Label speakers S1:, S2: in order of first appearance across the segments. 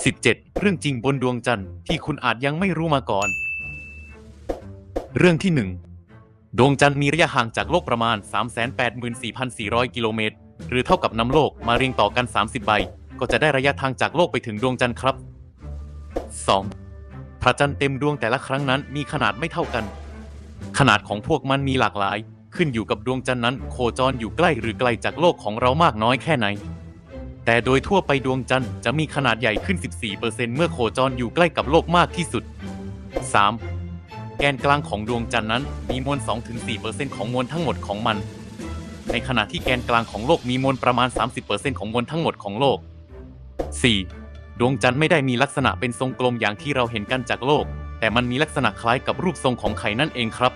S1: 17 เรื่องจริงบนดวงจันทร์ที่คุณอาจยังไม่รู้มาก่อน เรื่องที่ 1 ดวงจันทร์มีระยะห่างจากโลกประมาณ 384,400 กิโลเมตร หรือเท่ากับนำโลกมาเรียงต่อกัน 30 ใบ ก็จะได้ระยะทางจากโลกไปถึงดวงจันทร์ครับ 2. พระจันทร์เต็มดวงแต่ละครั้งนั้นมีขนาดไม่เท่ากัน ขนาดของพวกมันมีหลากหลาย ขึ้นอยู่กับดวงจันทร์นั้น โคจรอยู่ใกล้หรือไกลจากโลกของเรามากน้อยแค่ไหน แต่โดยทั่วไปดวงจันทร์จะมีขนาดใหญ่ขึ้น 14%เมื่อโคจรอยู่ใกล้กับโลกมากที่สุด 3. แกนกลางของดวงจันทร์นั้นมีมวล 2-4%ของมวลทั้งหมดของมัน ในขณะที่แกนกลางของโลกมีมวลประมาณ 30%ของมวลทั้งหมดของโลก 4. ดวงจันทร์ไม่ได้มีลักษณะเป็นทรงกลมอย่างที่เราเห็นกันจากโลก แต่มันมีลักษณะคล้ายกับรูปทรงของไข่นั่นเองครับ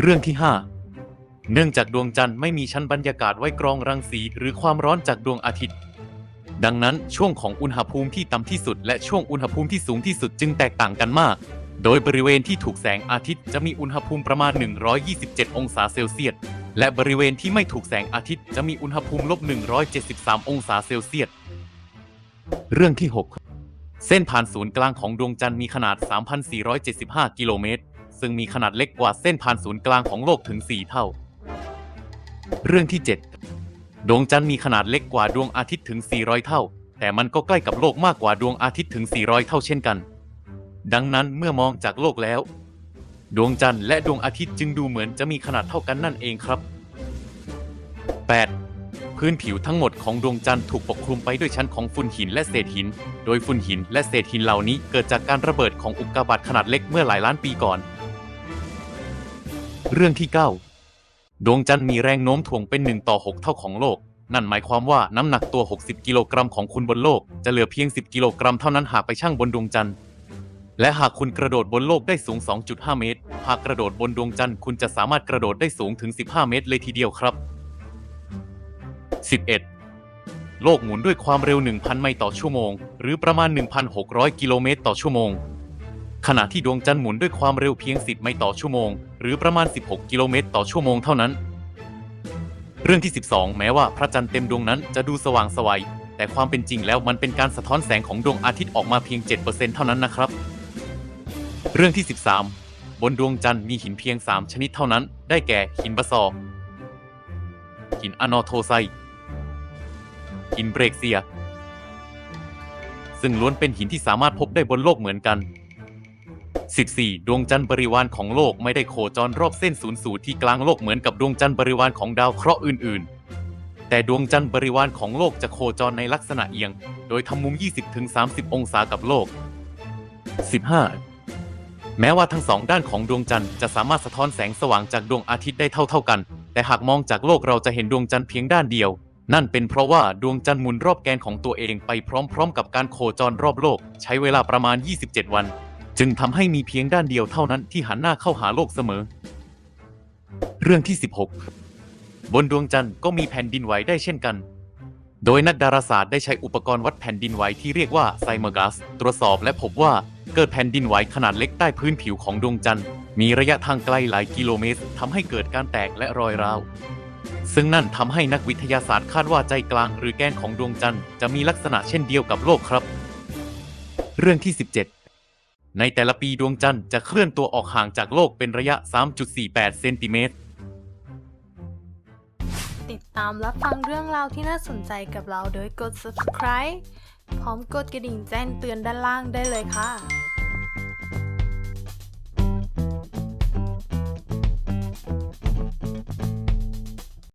S1: เรื่องที่ 5 เนื่องจากดวงจันทร์ไม่มีชั้นบรรยากาศไว้กรองรังสีหรือความร้อนจากดวงอาทิตย์ ดังนั้นช่วงของอุณหภูมิที่ต่ำที่สุด และช่วงอุณหภูมิที่สูงที่สุดจึงแตกต่างกันมาก โดยบริเวณที่ถูกแสงอาทิตย์จะมีอุณหภูมิประมาณ 127 องศาเซลเซียส และบริเวณที่ไม่ถูกแสงอาทิตย์จะมีอุณหภูมิลบ 173 องศาเซลเซียส เรื่องที่ 6 เส้นผ่านศูนย์กลางของดวงจันทร์มีขนาด 3,475 กิโลเมตร ซึ่งมีขนาดเล็กกว่าเส้นผ่านศูนย์กลางของโลกถึง 4 เท่า เรื่องที่ 7 ดวงจันทร์มีขนาดเล็กกว่าดวงอาทิตย์ถึง 400 เท่า แต่มันก็ใกล้กับโลกมากกว่าดวงอาทิตย์ถึง 400 เท่าเช่นกัน ดังนั้นเมื่อมองจากโลกแล้ว ดวงจันทร์และดวงอาทิตย์จึงดูเหมือนจะมีขนาดเท่ากันนั่นเองครับ 8. พื้นผิวทั้งหมดของดวงจันทร์ถูกปกคลุมไปด้วยชั้นของฝุ่นหินและเศษหิน โดยฝุ่นหินและเศษหินเหล่านี้เกิดจากการระเบิดของอุกกาบาตขนาดเล็กเมื่อหลายล้านปีก่อน เรื่องที่9 ดวงจันทร์มีแรงโน้มถ่วงเป็น 1 ต่อ 6 เท่าของโลก นั่นหมายความว่าน้ำหนักตัว 60 กิโลกรัมของคุณบนโลก จะเหลือเพียง 10 กิโลกรัมเท่านั้นหากไปชั่งบนดวงจันทร์ และหากคุณกระโดดบนโลกได้สูง 2.5 เมตร หากกระโดดบนดวงจันทร์คุณจะสามารถกระโดดได้สูงถึง 15 เมตรเลยทีเดียวครับ 11. โลกหมุนด้วยความเร็ว 1,000 ไมล์ต่อชั่วโมง หรือประมาณ 1,600 กิโลเมตรต่อชั่วโมง ขณะที่ดวงจันทร์หมุนด้วยความเร็วเพียง 10 ไมล์ต่อชั่วโมง หรือประมาณ 16 กิโลเมตรต่อชั่วโมงเท่านั้น เรื่องที่ 12 แม้ว่าพระจันทร์เต็มดวงนั้นจะดูสว่างไสวัย แต่ความเป็นจริงแล้วมันเป็นการสะท้อนแสงของดวงอาทิตย์ออกมาเพียง 7%เท่านั้นนะครับ เรื่องที่ 13 บนดวงจันทร์มีหินเพียง 3 ชนิดเท่านั้น ได้แก่หินบาซอร์หินอะนอโทไซ หินเบรกเซีย ซึ่งล้วนเป็นหินที่สามารถพบได้บนโลกเหมือนกัน 14 ดวงจันทร์บริวารของโลกไม่ได้โคจรรอบเส้นศูนย์สูตรที่กลางโลกเหมือนกับดวงจันทร์บริวารของดาวเคราะห์อื่น ๆ แต่ดวงจันทร์บริวารของโลกจะโคจรในลักษณะเอียง โดยทำมุม 20-30 องศากับโลก 15 แม้ว่าทั้งสองด้านของดวงจันทร์จะสามารถสะท้อนแสงสว่างจากดวงอาทิตย์ได้เท่าๆกัน แต่หากมองจากโลกเราจะเห็นดวงจันทร์เพียงด้านเดียวนั่นเป็นเพราะว่าดวงจันทร์หมุนรอบแกนของตัวเองไปพร้อมๆ กับการโคจรรอบโลก ใช้เวลาประมาณ 27 วัน จึงทำให้มีเพียงด้านเดียวเท่านั้นที่หันหน้าเข้าหาโลกเสมอ เรื่องที่ 16 บนดวงจันทร์ก็มีแผ่นดินไหวได้เช่นกัน โดยนักดาราศาสตร์ได้ใช้อุปกรณ์วัดแผ่นดินไหวที่เรียกว่าไซเมอร์กัสตรวจสอบและพบว่าเกิดแผ่นดินไหวขนาดเล็กใต้พื้นผิวของดวงจันทร์มีระยะทางไกลหลายกิโลเมตรทำให้เกิดการแตกและรอยร้าวซึ่งนั่นทำให้นักวิทยาศาสตร์คาดว่าใจกลางหรือแกนของดวงจันทร์จะมีลักษณะเช่นเดียวกับโลกครับ เรื่องที่ 17 ในแต่ละปีดวงจันทร์จะเคลื่อนตัวออกห่างจากโลกเป็นระยะ 3.48 เซนติเมตร
S2: ติดตามรับฟังเรื่องราวที่น่าสนใจกับเราโดยกด subscribe พร้อมกดกระดิ่งแจ้งเตือนด้านล่างได้เลยค่ะ